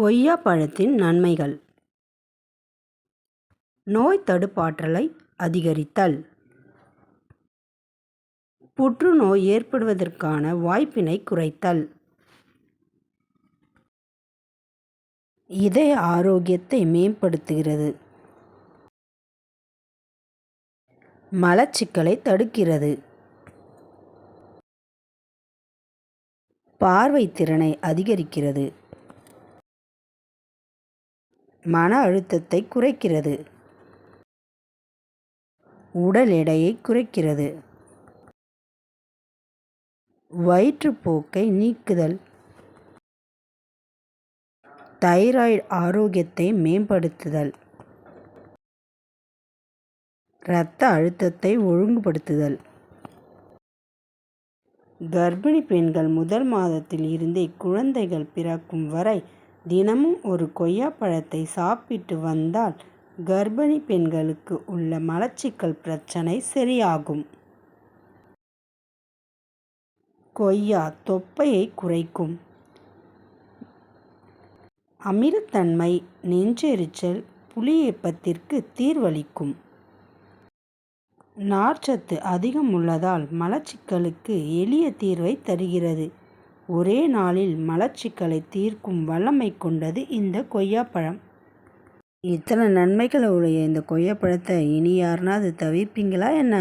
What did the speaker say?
கொய்யா பழத்தின் நன்மைகள். நோய் தடுப்பாற்றலை அதிகரித்தல். புற்றுநோய் ஏற்படுவதற்கான வாய்ப்பினை குறைத்தல். இதய ஆரோக்கியத்தை மேம்படுத்துகிறது. மலச்சிக்கலை தடுக்கிறது. பார்வை திறனை அதிகரிக்கிறது. மன அழுத்தத்தை குறைக்கிறது. உடல் எடையை குறைக்கிறது. வயிற்றுப்போக்கை நீக்குதல். தைராய்டு ஆரோக்கியத்தை மேம்படுத்துதல். இரத்த அழுத்தத்தை ஒழுங்குபடுத்துதல். கர்ப்பிணி பெண்கள் முதல் மாதத்தில் இருந்தே குழந்தைகள் பிறக்கும் வரை தினமும் ஒரு கொய்யா பழத்தை சாப்பிட்டு வந்தால் கர்ப்பிணி பெண்களுக்கு உள்ள மலச்சிக்கல் பிரச்சனை சரியாகும். கொய்யா தொப்பையை குறைக்கும். அமிலத்தன்மை நெஞ்செரிச்சல் புளியேப்பத்திற்கு தீர்வளிக்கும். நார்ச்சத்து அதிகம் உள்ளதால் மலச்சிக்கலுக்கு எளிய தீர்வை தருகிறது. ஒரே நாளில் மலச்சிக்கலை தீர்க்கும் வல்லமை கொண்டது இந்த கொய்யாப்பழம். இத்தனை நன்மைகள் உடைய இந்த கொய்யாப்பழத்தை இனி யாருனாவது தவிர்ப்பீங்களா என்ன?